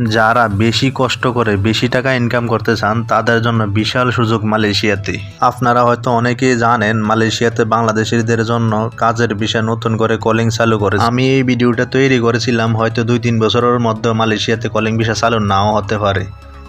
যারা বেশি কষ্ট করে বেশি টাকা ইনকাম করতে চান, তাদের জন্য বিশাল সুযোগ মালয়েশিয়াতে। আপনারা হয়তো অনেকেই জানেন, মালয়েশিয়াতে বাংলাদেশিদের জন্য কাজের বিষয় নতুন করে কলিং চালু করে আমি এই ভিডিওটা তৈরি করেছিলাম হয়তো দুই তিন বছরের মধ্যে মালয়েশিয়াতে কলিং বিষয় চালু নাও হতে পারে।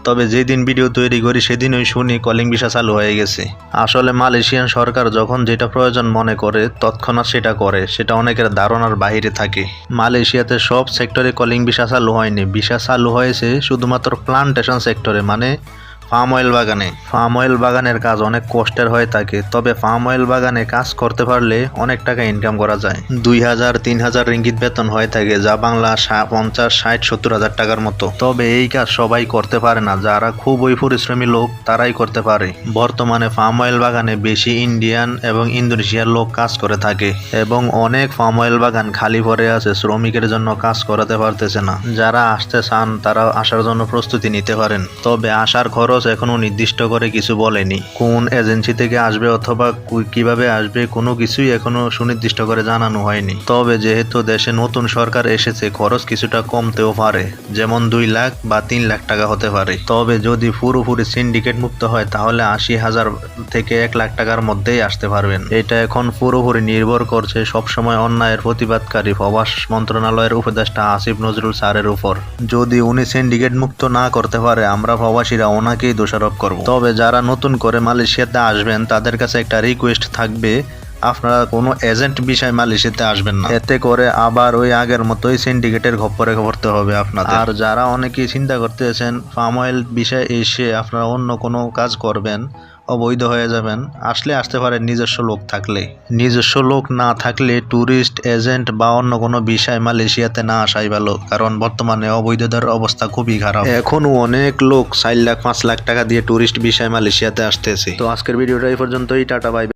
তবে যেদিন ভিডিও তৈরি করি, সেদিনই শুনি কলিং ভিসা চালু হয়ে গেছে। আসলে মালয়েশিয়ান সরকার যখন যেটা প্রয়োজন মনে করে, তৎক্ষণাৎ সেটা করে। সেটা অনেকের ধারণার বাহিরে থাকে। মালয়েশিয়াতে সব সেক্টরে কলিং ভিসা চালু হয়নি। ভিসা চালু হয়েছে শুধুমাত্র প্লান্টেশন সেক্টরে মানে ফার্ম অয়েল বাগানে। ফার্ম অয়েল বাগানের কাজ অনেক কষ্টের হয়ে থাকে, তবে ফার্ম অয়েল বাগানে কাজ করতে পারলে অনেক টাকা ইনকাম করা যায়। দুই হাজার, তিন হাজার রিঙ্গিত বেতন হয়ে থাকে, যা বাংলা পঞ্চাশ, ষাট, সত্তর হাজার টাকার মতো। তবে এই কাজ সবাই করতে পারে না, যারা খুবই পরিশ্রমী লোক, তারাই করতে পারে। বর্তমানে ফার্ম অয়েল বাগানে বেশি ইন্ডিয়ান এবং ইন্দোনেশিয়ার লোক কাজ করে থাকে, এবং অনেক ফার্ম অয়েল বাগান খালি পড়ে আছে, শ্রমিকের জন্য কাজ করাতে পারতেছে না। যারা আসতে চান, তারা আসার জন্য প্রস্তুতি নিতে পারেন। তবে আসার খরচ এখনও নির্দিষ্ট করে কিছু বলেনি। কোন এজেন্সি থেকে আসবে অথবা কীভাবে আসবে কোনো কিছুই এখনও সুনির্দিষ্ট করে জানানো হয়নি। তবে যেহেতু দেশে নতুন সরকার এসেছে, খরচ কিছুটা কমতেও পারে, যেমন দুই লাখ বা তিন লাখ টাকা হতে পারে। তবে যদি পুরোপুরি সিন্ডিকেট মুক্ত হয়, তাহলে আশি হাজার থেকে এক লাখ টাকার মধ্যেই আসতে পারবেন। এটা এখন পুরোপুরি নির্ভর করছে সবসময় অন্যায়ের প্রতিবাদকারী প্রবাস মন্ত্রণালয়ের উপদেষ্টা আসিফ নজরুল স্যারের উপর। যদি উনি সিন্ডিকেট মুক্ত না করতে পারে, আমরা প্রবাসীরা ওনাকেই দোষারোপ করব। তবে যারা নতুন করে মালয়েশিয়াতে আসবেন, তাদের কাছে একটা রিকোয়েস্ট থাকবে, আপনারা কোনো এজেন্ট বিষয় মালয়েশিয়াতে আসবেন না। এতে করে আবার ওই আগের মতোই সিন্ডিকেটের খপ্পরে পড়তে হবে আপনাদের। আর যারা অনেকেই চিন্তা করতেছেন ফার্ম অয়েল বিষয়ে এসে আপনারা অন্য কোনো কাজ করবেন অবৈধ হয়ে যাবেন। আসলে আসতে পারেন নিজস্ব লোক থাকলে। নিজস্ব লোক না থাকলে ট্যুরিস্ট, এজেন্ট বা অন্য কোনো বিষয় মালয়েশিয়াতে না আসাই ভালো, কারণ বর্তমানে অবৈধতার অবস্থা খুবই খারাপ। এখনও অনেক লোক চার লাখ, পাঁচ লাখ টাকা দিয়ে ট্যুরিস্ট বিষয় মালয়েশিয়াতে আসতেছে। তো আজকের ভিডিওটা এই পর্যন্তই, টাটা বাই।